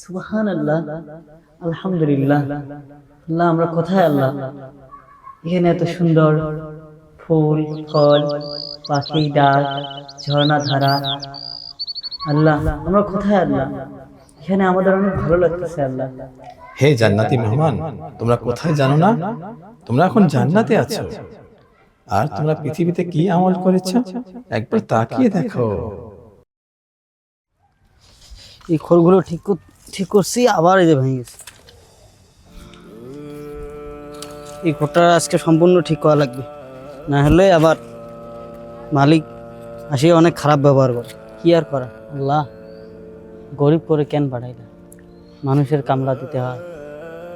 সুবহান আল্লাহ আলহামদুলিল্লাহ। আল্লাহ আমরা কোথায় আল্লাহ? এখানে এত সুন্দর ফুল ফল পাখি ডাক ঝর্ণা ধারা। আল্লাহ আমরা কোথায় আল্লাহ? এখানে আমাদের অনেক ভালো লাগতেছে আল্লাহ। হে জান্নাতি মেহমান তোমরা কোথায় জানো না? তোমরা এখন জান্নাতে আছো। আর তোমরা পৃথিবীতে কি আমল করেছ? একবার তাকিয়ে দেখো। এই খড়গুলো ঠিক কর- ঠিক করছি, আবার এই যে ভেঙে গেছে। এই খড়টা আজকে সম্পূর্ণ ঠিক করা লাগবে। না হলে আবার মালিক আসে অনেক খারাপ ব্যবহার করে। কি আর করা? আল্লাহ, গরিব করে কেন পাঠাইলা মানুষের কামলা দিতে হয়,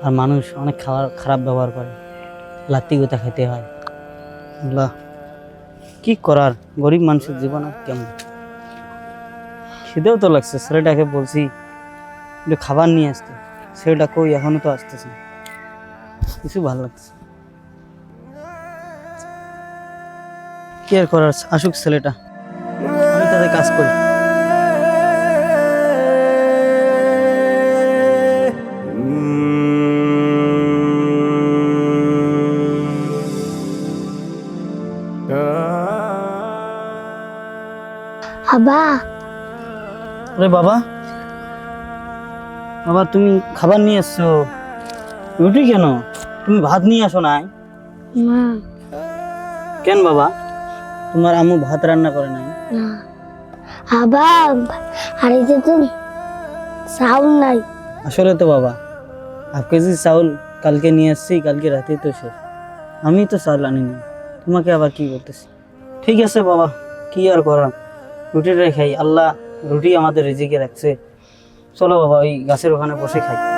আর মানুষ অনেক খারাপ ব্যবহার করে। লাত্তি গোতা খেতে হয়। আল্লাহ, কি করার? গরিব মানুষের জীবন আর কেমন? খিদেও তো লাগছে, ছেলেটাকে বলছি একটু খাবার নিয়ে আসতে। ছেলেটা কই? এখনও তো আসতেছে না। কিছু ভালো লাগছে কেয়ার করার? আসুক ছেলেটা। আমি তাদের কাজ করি। আরে বাবা। বাবা তুমি খাবার নিয়ে এসছো। রুটি কেন? তুমি ভাত নিয়ে আসো নাই। না কেন বাবা? তোমার আম্মু ভাত রান্না করে নাই। না। আবা আর যে তো সাউন্ড নাই। আসলে তো বাবা হাফ কেজি চাউল কালকে নিয়ে আসছি কালকে রাতেই তো শেষ। আমি তো চাউল আনিনি তোমাকে আবার কি করতেছি? ঠিক আছে বাবা কি আর করার? রুটিটাই খাই আল্লাহ রুটি আমাদের রিজিকে রাখছে। চলো বাবা ওই গাছের ওখানে বসে খাই।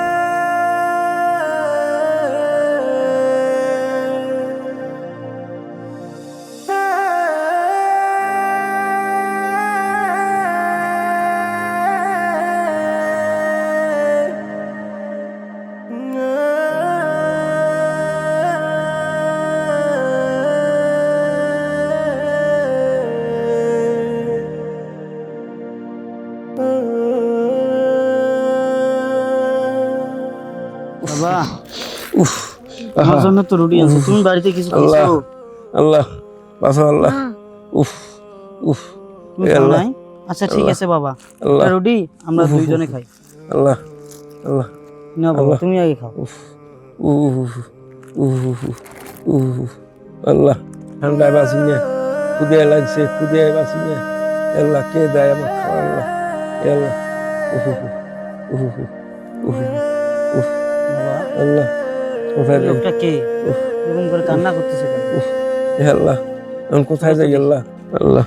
উফ আমার জন্য তো রুটি আছে তুমি বাড়িতে কিছু আল্লাহ। আল্লাহ বাসা আল্লাহ উফ উফ আল্লাহ। আচ্ছা ঠিক আছে বাবা আল্লাহ একটা রুটি আমরা দুইজনে খাই আল্লাহ আল্লাহ না বাবা তুমি আগে খাও উফ উফ উফ উফ উফ আল্লাহ ঠান্ডায় বাসি না খুদে লাগছে খুদে বাসি না আল্লাহ কে দেয় আমার খাওয়া আল্লাহ আল্লাহ উফ উফ উফ উফ উফ উফ বাবা আল্লাহ লোকটা কে? এরকম করে কান্না করতেছে কেন? আল্লাহ আমি কোথায় যাই আল্লাহ? আল্লাহ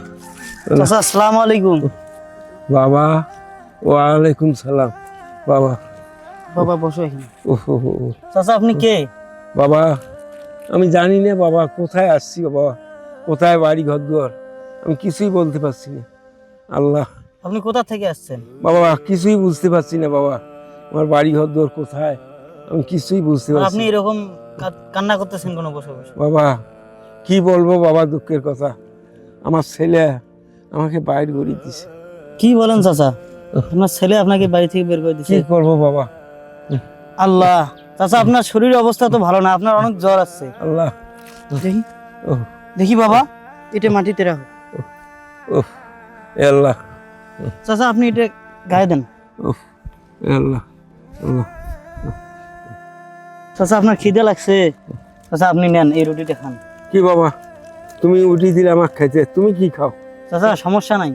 চাচা আসসালামু আলাইকুম। বাবা ওয়ালাইকুম সালাম। বাবা। বসো এখানে। চাচা আপনি কে? বাবা আমি জানি না বাবা কোথায় আসছি বাবা? কোথায় বাড়ি ঘর দুয়ার আমি কিছুই বলতে পারছি না। আল্লাহ। আপনি কোথা থেকে আসছেন? বাবা কিছুই বুঝতে পারছি না বাবা। আমার বাড়ি ঘর দুয়ার কোথায়? আমি কিছুই বুঝতে পারছি আপনি এরকম কান্না করতেছেন কোনো বসে বসে? বাবা কি বলব বাবা দুঃখের কথা? আমার ছেলে আমাকে বাইরে করে দিছে। কি বলেন চাচা? আপনার ছেলে আপনাকে বাড়ি থেকে বের করে কি দিচ্ছে করব বাবা? আল্লাহ চাচা আপনার শরীরের অবস্থা তো ভালো না আপনার অনেক জ্বর আসছে। আল্লাহ। দেখি। দেখি বাবা এটা মাটিতে রাখো। আল্লাহ। চাচা আপনি এটা গায়ে দেন। আল্লাহ। আল্লাহ। চাচা আপনার খিদে লাগছে। চাচা আপনি নেন এই রুটিটা খান। কি বাবা? তুমি উঠিয়ে দিলে আমার খাইতে তুমি কি খাও? চাচা সমস্যা নাই।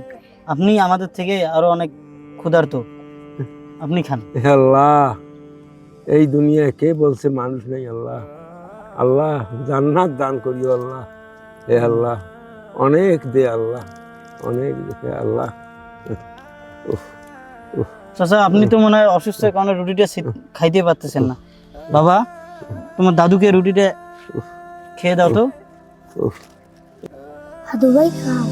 আপনি আমাদের থেকে আরও অনেক ক্ষুধার্ত। আপনি খান। আল্লাহ এই দুনিয়া কে বলছে মানুষ নেই আল্লাহ? আল্লাহ জান্নাত দান করিও আল্লাহ। হে আল্লাহ অনেক দে আল্লাহ অনেক দে আল্লাহ। চাচা আপনি তো মনে হয় অসুস্থ কারণে রুটিটা খাইতে পারতেছেন না। বাবা তোমার দাদুকে রুটিটা খেয়ে দাও তো। উফ। দাদু ভাই খাও।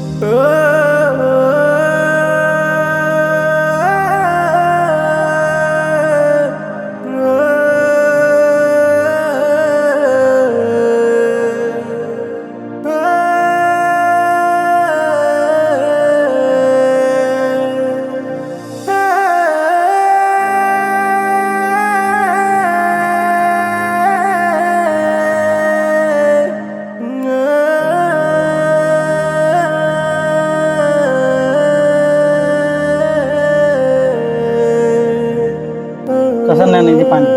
এই যে পানি।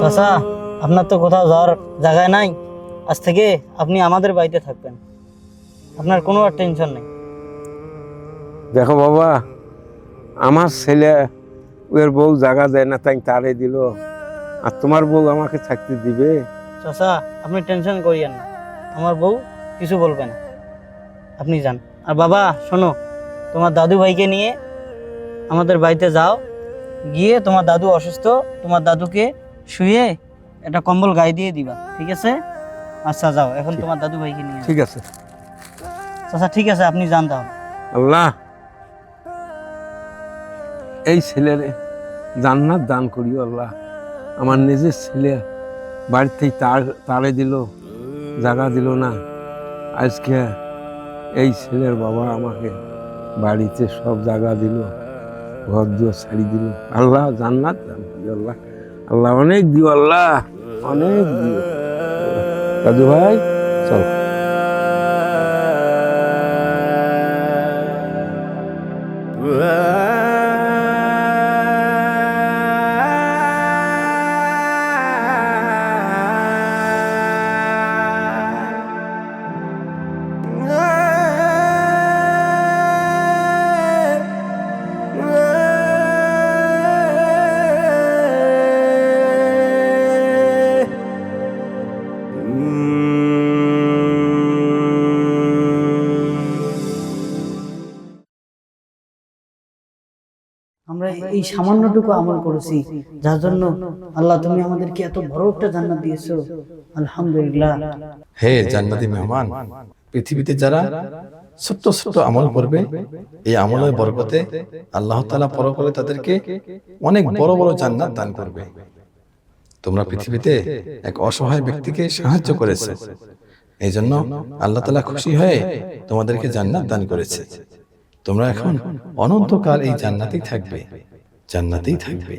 চাচা আপনার তো কোথাও যাওয়ার জায়গায় নাই। আজ থেকে আপনি আমাদের বাড়িতে থাকবেন। আপনার কোনো আর টেনশন নেই। দেখো বাবা আমার ছেলে ওর বউ জায়গা দেয় না তাই তারে দিল। আর তোমার বউ আমাকে থাকতে দিবে। চাচা আপনি টেনশন করিয়েন না। আমার বউ কিছু বলবে না। আপনি যান। আর বাবা শোনো তোমার দাদু ভাইকে নিয়ে আমাদের বাড়িতে যাও। গিয়ে তোমার দাদু অসুস্থ তোমার দাদুকে শুয়ে একটা কম্বল গায়ে দিয়ে দিবা ঠিক আছে? আচ্ছা যাও এখন তোমার দাদু ভাইকে নিয়ে ঠিক আছে। চাচা ঠিক আছে আপনি যান তাহলে। আল্লাহ এই ছেলের জান্নাত দান করিও আল্লাহ। আমার নিজের ছেলে থেকে তার তারে দিল জায়গা দিল না। আজকে এই ছেলের বাবা আমাকে বাড়িতে সব জায়গা দিল, ঘর দুয়ার ছাড়ি দিল। আল্লাহ জান্নাত আল্লাহ। আল্লাহ অনেক দিও, আল্লাহ। অনেক দিও। দাদু ভাই। আমরা এই সামান্যটুকু আমল করেছি। যার জন্য আল্লাহ তুমি আমাদেরকে এত বড় একটা জান্নাত দিয়েছ। আলহামদুলিল্লাহ। হে জান্নাতি মেহমান পৃথিবীতে যারা ছোট্ট ছোট্ট আমল করবে এই আমলের বরকতে আল্লাহ তাআলা পরকালে তাদেরকে অনেক বড় বড় জান্নাত দান করবে। তোমরা পৃথিবীতে এক অসহায় ব্যক্তিকে সাহায্য করেছে। এই জন্য আল্লাহ তাআলা খুশি হয়ে তোমাদেরকে জান্নাত দান করেছে। তোমরা এখন অনন্তকাল এই জান্নাতেই থাকবে। জান্নাতেই থাকবে।